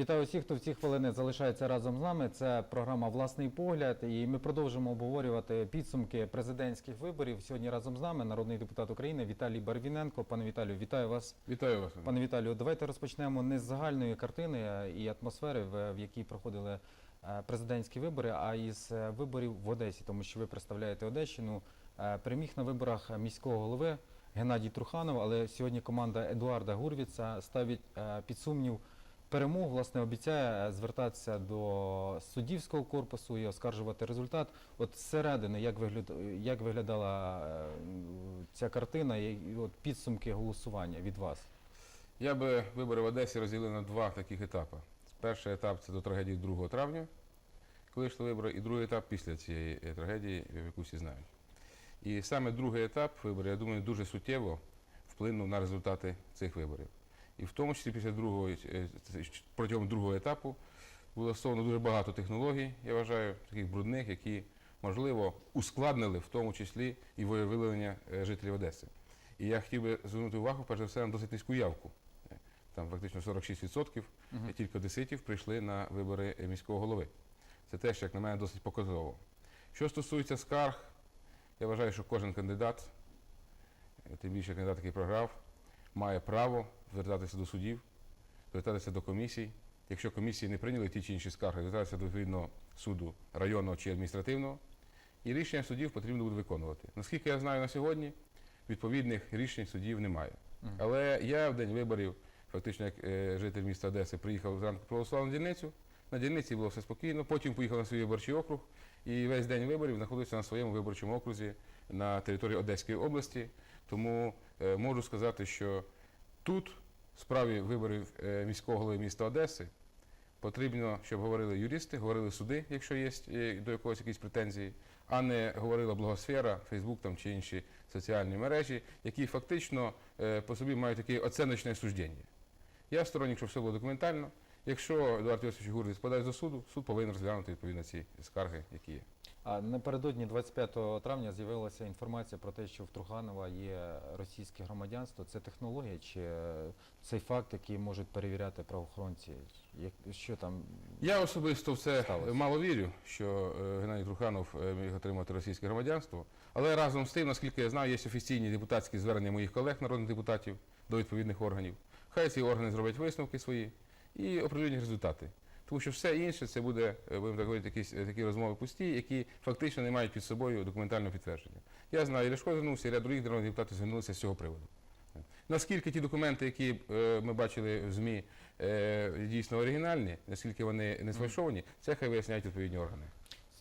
Вітаю всіх, хто в ці хвилини залишається разом з нами. Це програма Власний погляд, і ми продовжимо обговорювати підсумки президентських виборів. Сьогодні разом з нами народний депутат України Віталій Барвіненко. Пане Віталію, вітаю вас. Вітаю вас. Пане Віталію, давайте розпочнемо не з загальної картини е, і атмосфери, в якій проходили е, президентські вибори, а із е, виборів в Одесі, тому що ви представляєте Одещину. Переміг на виборах міського голови Геннадій Труханов, але сьогодні команда Едуарда Гурвіца ставить під сумнів перемогу, власне, обіцяє звертатися до суддівського корпусу і оскаржувати результат. От зсередини, як, вигляд, як виглядала е, ця картина і і от підсумки голосування від вас? Я би вибори в Одесі розділив на два таких етапи. Перший етап це до трагедії 2 травня, коли йшли вибори, і другий етап після цієї е, трагедії, яку всі знають. І саме другий етап виборів, я думаю, дуже суттєво вплинув на результати цих виборів. І в тому числі після другого, е, протягом другого етапу було застосовано дуже багато технологій, я вважаю, таких брудних, які, можливо, ускладнили в тому числі і волевиявлення е, жителів Одеси. І я хотів би звернути увагу, перш за все, на досить низьку явку. Е, Там фактично 46% Мгм. тільки одеситів прийшли на вибори міського голови. Це теж, як на мене, досить показово. Що стосується скарг, я вважаю, що кожен кандидат, тим більше кандидат, який програв, має право звертатися до судів, звертатися до комісій. Якщо комісії не прийняли ті чи інші скарги, звертатися до відповідного суду районного чи адміністративного. І рішення судів потрібно буде виконувати. Наскільки я знаю на сьогодні, відповідних рішень судів немає. Але я в день виборів, фактично як е, житель міста Одеси, приїхав зранку проголосував на дільницю. На дільниці було все спокійно. Потім поїхав на свій виборчий округ і весь день виборів знаходився на своєму виборчому окрузі на території Одеської області. Тому е, можу сказати, що тут, в справі виборів е, міського голови міста Одеси, потрібно, щоб говорили юристи, говорили суди, якщо є е, до якогось якісь претензії, а не говорила благосфера, Фейсбук там чи інші соціальні мережі, які фактично по собі мають таке оціночне суждення. Я сторонник, щоб все було документально. Якщо Едуард Йосифович Гурвіц подасть до суду, суд повинен розглянути відповідно ці скарги, які є. А напередодні 25 травня з'явилася інформація про те, що в Труханова є російське громадянство. Це технологія чи цей факт, який можуть перевіряти правоохоронці? Що там Я особисто в це Сталося. мало вірю, що е, Геннадій Труханов е, міг отримати російське громадянство. Але разом з тим, наскільки я знаю, є офіційні депутатські звернення моїх колег, народних депутатів, до відповідних органів. Хай ці органи зроблять висновки свої і оприлюднять результати. Тому що все інше це буде, е, будемо так говорити, якісь е, такі розмови пусті, які фактично не мають під собою документального підтвердження. Я знаю, Ляшко звернувся, і ряд других народних депутатів звернулися з цього приводу. Наскільки ті документи, які е, ми бачили в ЗМІ, е, дійсно оригінальні, наскільки вони не сфальшовані, це хай виясняють відповідні органи.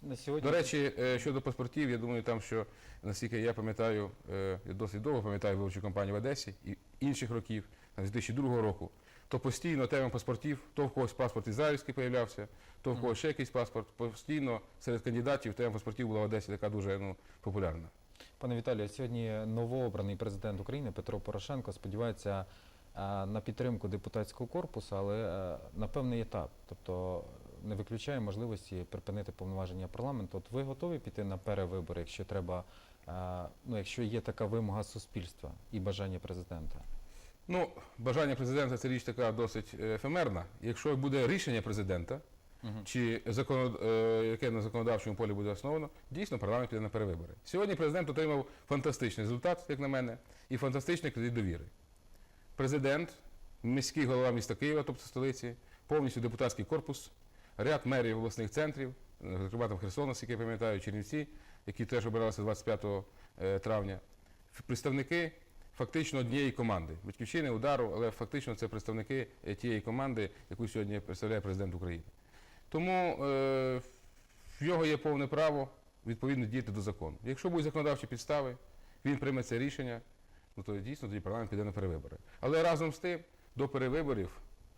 на сьогодні До речі, е, щодо паспортів, я думаю, там, що наскільки я пам'ятаю, е, я досить довго пам'ятаю виборчу кампанію в Одесі і інших років, там, з 2002 року, то постійно тема паспортів, то в когось паспорт ізраїльський появлявся, то в когось ще якийсь паспорт. Постійно серед кандидатів тема паспортів була в Одесі така дуже ну, популярна. Пане Віталію, сьогодні новообраний президент України Петро Порошенко сподівається е, на підтримку депутатського корпусу, але е, на певний етап, тобто не виключає можливості припинити повноваження парламенту. От ви готові піти на перевибори, якщо треба, е, ну якщо є така вимога суспільства і бажання президента? Ну, бажання президента це річ така досить е, ефемерна. Якщо буде рішення президента, Мгм. чи закон, е, яке на законодавчому полі буде основано, дійсно парламент піде на перевибори. Сьогодні президент отримав фантастичний результат, як на мене, і фантастичний кредит довіри. Президент, міський голова міста Києва, тобто столиці, повністю депутатський корпус, ряд мерів обласних центрів, зокрема там Херсон, наскільки я пам'ятаю, Чернівці, які теж обиралися 25 е, травня. Представники фактично однієї команди. Батьківщини, удару, але фактично це представники е, тієї команди, яку сьогодні представляє президент України. Тому е, в нього є повне право відповідно діяти до закону. Якщо будуть законодавчі підстави, він прийме це рішення, ну то дійсно тоді парламент піде на перевибори. Але разом з тим, до перевиборів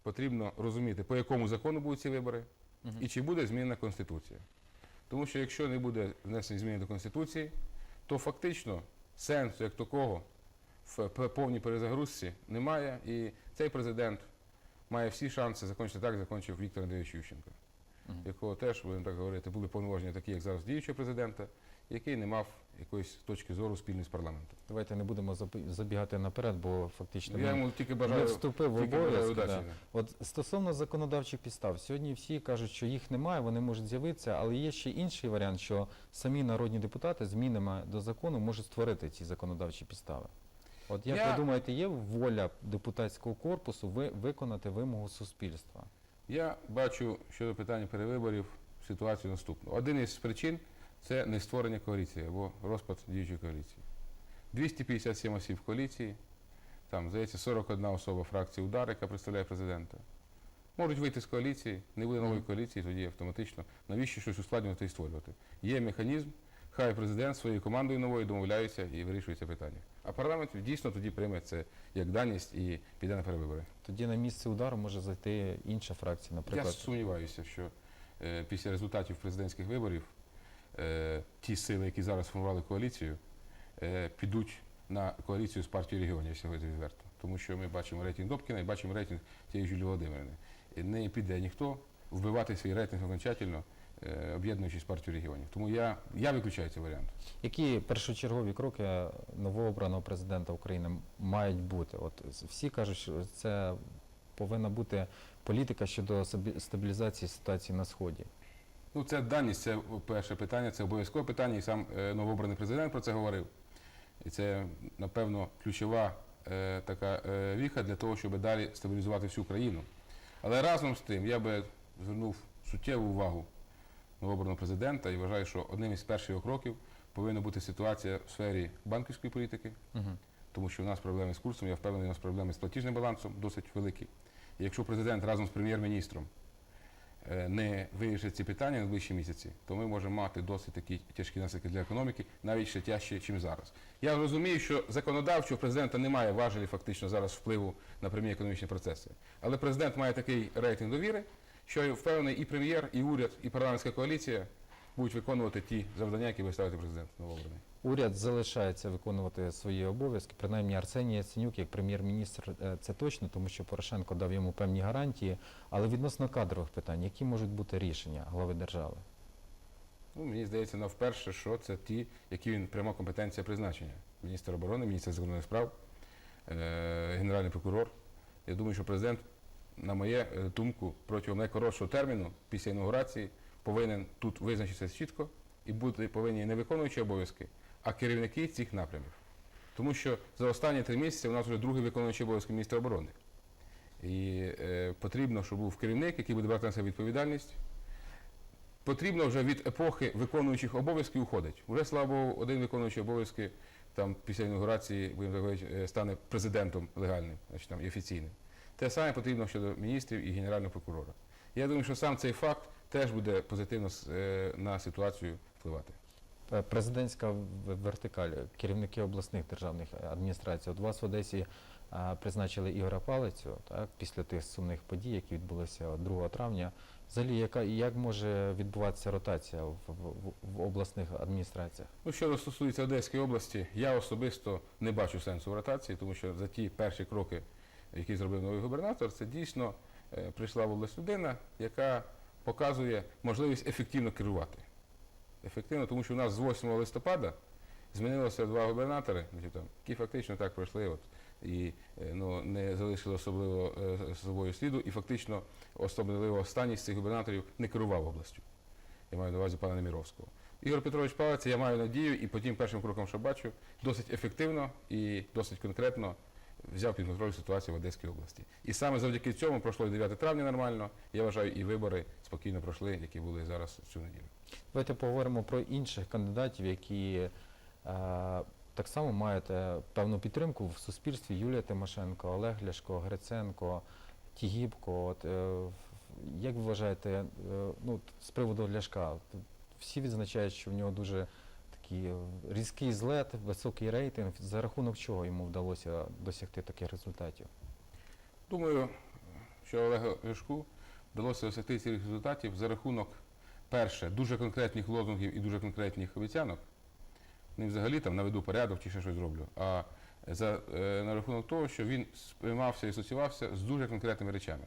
потрібно розуміти, по якому закону будуть ці вибори Мгм. і чи буде змінена Конституція. Тому що якщо не буде внесені зміни до Конституції, то фактично сенсу як такого в повній перезагрузці немає. І цей президент має всі шанси закінчити так, закінчив Віктор Андрійович Ющенко. Мгм. якого теж, будемо так говорити, були повноваження такі, як зараз діючого президента, який не мав якоїсь точки зору спільної з парламентом. Давайте не будемо забі- забігати наперед, бо фактично Я йому тільки не вступив в да. да. От стосовно законодавчих підстав, сьогодні всі кажуть, що їх немає, вони можуть з'явитися, але є ще інший варіант, що самі народні депутати змінами до закону можуть створити ці законодавчі підстави. От як Я- ви думаєте, є воля депутатського корпусу ви, виконати вимогу суспільства? Я бачу щодо питання перевиборів ситуацію наступну. Один із причин це не створення коаліції або розпад діючої коаліції. 257 осіб в коаліції, там, здається, 41 особа фракції удар, яка представляє президента. Можуть вийти з коаліції, не буде нової коаліції, тоді автоматично. Навіщо щось ускладнювати і створювати? Є механізм, хай президент своєю командою новою домовляється і вирішує це питання. А парламент дійсно тоді прийме це як даність і піде на перевибори. Тоді на місце удару може зайти інша фракція, наприклад. Я сумніваюся, що е, після результатів президентських виборів е, ті сили, які зараз формували коаліцію, е, підуть на коаліцію з партією регіонів, якщо говорити відверто. Тому що ми бачимо рейтинг Добкіна і бачимо рейтинг тієї Юлії Володимирівни. Не піде ніхто вбивати свій рейтинг окончательно, об'єднуючись з партією регіонів. Тому я, я виключаю цей варіант. Які першочергові кроки новообраного президента України мають бути? От всі кажуть, що це повинна бути політика щодо стабілізації ситуації на сході. Ну, це даність, це перше питання, це обов'язкове питання, і сам е, новообраний президент про це говорив. І це, напевно, ключова е, така е, віха для того, щоб далі стабілізувати всю країну. Але разом з тим я би звернув суттєву увагу новообраного президента і вважаю, що одним із перших його кроків повинна бути ситуація в сфері банківської політики, Угу. тому що у нас проблеми з курсом, я впевнений, у нас проблеми з платіжним балансом досить великі. І якщо президент разом з прем'єр-міністром е, не вирішить ці питання на найближчі місяці, то ми можемо мати досить такі тяжкі наслідки для економіки, навіть ще тяжче, ніж зараз. Я розумію, що законодавчо президента немає важелі фактично зараз впливу на прямі економічні процеси. Але президент має такий рейтинг довіри, що я впевнений і прем'єр, і уряд, і парламентська коаліція будуть виконувати ті завдання, які буде ставити президент новообраний. Уряд залишається виконувати свої обов'язки. Принаймні Арсеній Яценюк, як прем'єр-міністр, е, це точно, тому що Порошенко дав йому певні гарантії. Але відносно кадрових питань, які можуть бути рішення глави держави? Ну, мені здається, навперше, що це ті, які він пряма компетенція призначення. Міністр оборони, міністр закордонних справ, е, генеральний прокурор. Я думаю, що президент, на моє е, думку, протягом найкоротшого терміну після інаугурації повинен тут визначитися чітко і бути повинні не виконуючі обов'язки, а керівники цих напрямів. Тому що за останні три місяці у нас вже другий виконуючий обов'язки міністра оборони. І е, потрібно, щоб був керівник, який буде брати на себе відповідальність, потрібно вже від епохи виконуючих обов'язків уходить. Уже, слава Богу, один виконуючий обов'язки там після інаугурації, е, стане президентом легальним, значить там і офіційним. Те саме потрібно щодо міністрів і генерального прокурора. Я думаю, що сам цей факт теж буде позитивно е, на ситуацію впливати. Е, Президентська вертикаль, керівники обласних державних адміністрацій. От вас в Одесі призначили Ігоря Палицю, так, після тих сумних подій, які відбулися 2 травня. Взагалі, яка, як може відбуватися ротація в, в, в обласних адміністраціях? Ну, що стосується Одеської області, я особисто не бачу сенсу в ротації, тому що за ті перші кроки, які зробив новий губернатор, це дійсно е, прийшла в область людина, яка показує можливість ефективно керувати. Ефективно, тому що у нас з 8 листопада змінилося два губернатори, які фактично так пройшли от, і е, ну, не залишили особливо е, собою сліду, і фактично особливо останній з цих губернаторів не керував областю. Я маю на увазі пана Неміровського. Ігор Петрович Палець, я маю надію, і по тим першим крокам, що бачу, досить ефективно і досить конкретно взяв під контроль ситуацію в Одеській області. І саме завдяки цьому пройшло і 9 травня нормально. Я вважаю, і вибори спокійно пройшли, які були зараз цю неділю. Давайте поговоримо про інших кандидатів, які е, так само мають е, певну підтримку в суспільстві. Юлія Тимошенко, Олег Ляшко, Гриценко, Тігіпко. От, е, як ви вважаєте, е, ну, з приводу Ляшка, всі відзначають, що в нього дуже такий е, різкий злет, високий рейтинг. За рахунок чого йому вдалося досягти таких результатів? Думаю, що Олегу Ляшку вдалося досягти цих результатів за рахунок, перше, дуже конкретних лозунгів і дуже конкретних обіцянок. Не взагалі там наведу порядок чи ще щось зроблю, а за, е, на рахунок того, що він сприймався і асоціювався з дуже конкретними речами.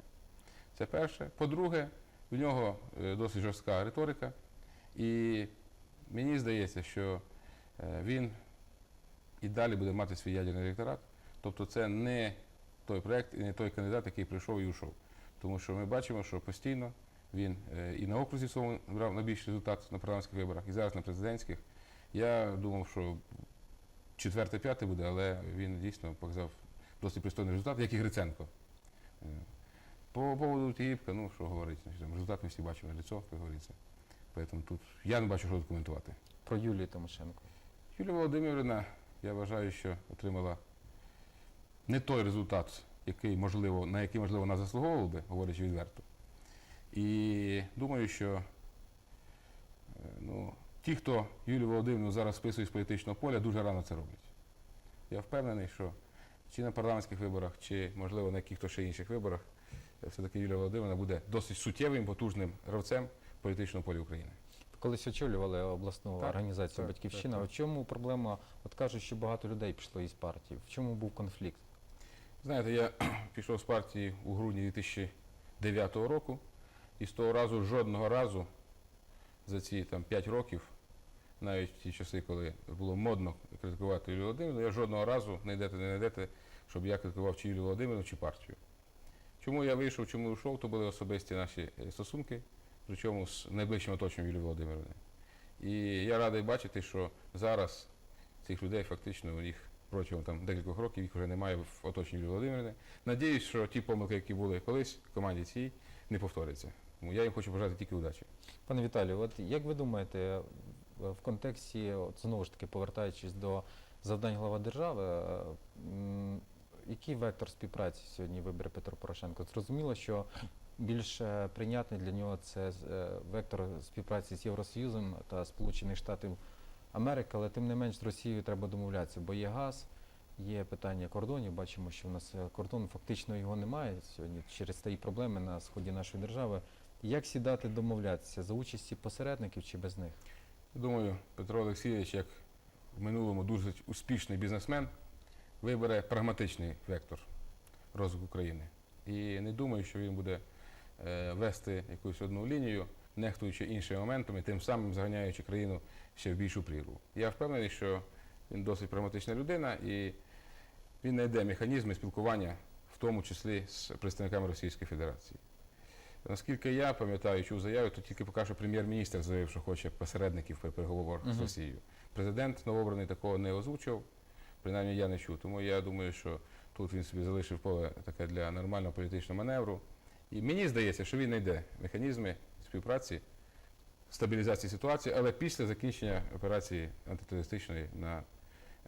Це перше. По-друге, В нього е, досить жорстка риторика, і мені здається, що е, він і далі буде мати свій ядерний електорат. Тобто це не той проект і не той кандидат, який прийшов і ушов. Тому що ми бачимо, що постійно він е, і на окрузі своєму брав найбільший результат на парламентських виборах, і зараз на президентських. Я думав, що четвертий, п'ятий буде, але він дійсно показав досить пристойний результат, як і Гриценко. Е, По поводу Тігіпка, ну що говорити, результат ми всі бачили, лицо, як говориться. Поэтому тут я не бачу, що тут коментувати. Про Юлію Тимошенко. Юлія Володимирівна, я вважаю, що отримала не той результат, який можливо, на який можливо вона заслуговувала би, говорячи відверто. І думаю, що е, ну, ті, хто Юлію Володимирівну зараз списує з політичного поля, дуже рано це роблять. Я впевнений, що чи на парламентських виборах, чи, можливо, на якихось ще інших виборах, все-таки Юлія Володимирівна буде досить суттєвим, потужним гравцем політичному полі України. Колись очолювали обласну Так, організацію так, Батьківщина. так, В чому проблема? От кажуть, що багато людей пішло із партії. В чому був конфлікт? Знаєте, я пішов з партії у грудні 2009 року, і з того разу жодного разу за ці там 5 років, навіть в ті часи, коли було модно критикувати Юлію Володимирівну, я жодного разу не йдете, не знайдете, щоб я критикував чи Юлію Володимирівну, чи партію. Чому я вийшов, чому йшов, то були особисті наші е, стосунки, причому з найближчим оточенням Юлії Володимирівни. І я радий бачити, що зараз цих людей фактично у них протягом там, декількох років їх вже немає в оточенні Юлії Володимирівни. Надіюсь, що ті помилки, які були колись в команді цій, не повторяться. Я їм хочу бажати тільки удачі. Пане Віталію, от як ви думаєте, в контексті, от знову ж таки, повертаючись до завдань глава держави, який вектор співпраці сьогодні вибере Петро Порошенко? Зрозуміло, що більш е, прийнятний для нього це е, вектор співпраці з Євросоюзом та Сполучених Штатів Америки, але тим не менш з Росією треба домовлятися, бо є газ, є питання кордонів. Бачимо, що в нас е, кордон фактично його немає сьогодні через та проблеми на сході нашої держави. Як сідати домовлятися за участі посередників чи без них? Думаю, Петро Олексійович, як в минулому дуже успішний бізнесмен, вибере прагматичний вектор розвитку країни. І не думаю, що він буде вести якусь одну лінію, нехтуючи іншими моментами, тим самим заганяючи країну ще в більшу прірву. Я впевнений, що він досить прагматична людина і він знайде механізми спілкування, в тому числі з представниками Російської Федерації. Наскільки я пам'ятаю, чув заяву, то тільки поки що прем'єр-міністр заявив, що хоче посередників при переговорах з Росією. Президент новообраний такого не озвучив, принаймні я не чув. Тому я думаю, що тут він собі залишив поле таке для нормального політичного маневру. І мені здається, що він знайде механізми співпраці, стабілізації ситуації, але після закінчення операції антитерористичної на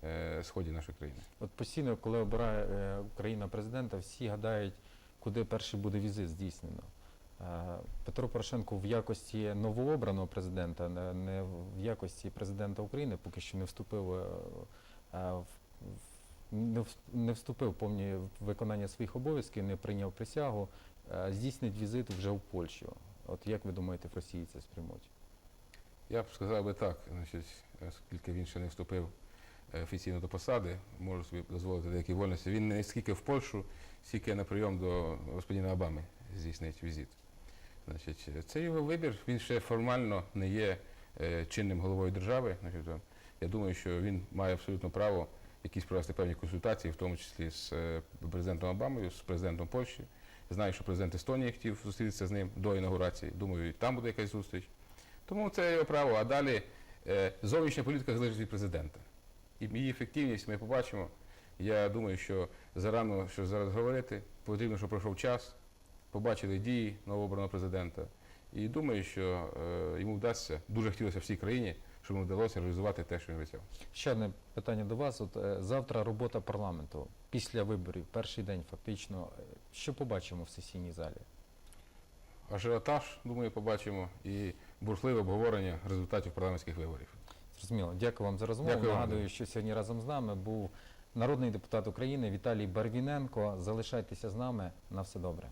е, сході нашої країни. От постійно, коли обирає е, Україна президента, всі гадають, куди перший буде візит здійснено. Е, Петро Порошенко в якості новообраного президента, не- в якості президента України, поки що не вступив е, е, в- не вступив повні виконання своїх обов'язків, не прийняв присягу, здійснить візит вже в Польщу. От як ви думаєте, в Росії це сприймуть? Я б сказав би так, значить, оскільки він ще не вступив е, офіційно до посади, можу собі дозволити деякі вольності. Він не скільки в Польщу, скільки на прийом до господина Обами здійснить візит. Значить, е, це його вибір, він ще формально не є е, чинним головою держави. Значить, е, я думаю, що він має абсолютно право якісь провести певні консультації, в тому числі з е, президентом Обамою, з президентом Польщі. Знаю, що президент Естонії хотів зустрітися з ним до інаугурації. Думаю, і там буде якась зустріч. Тому це його право. А далі е, зовнішня політика залежить від президента. І її ефективність ми побачимо. Я думаю, що зарано що зараз говорити, потрібно, щоб пройшов час, побачили дії новообраного президента. І думаю, що е, йому вдасться, дуже хотілося всій країні, щоб йому вдалося реалізувати те, що він обіцяв. Ще одне питання до вас. От е, завтра робота парламенту після виборів, перший день фактично. Е, Що побачимо в сесійній залі? Ажіотаж, думаю, побачимо, і бурхливе обговорення результатів парламентських виборів. Зрозуміло. Дякую вам за розмову. Дякую вам. Нагадую, що сьогодні разом з нами був народний депутат України Віталій Барвіненко. Залишайтеся з нами. На все добре.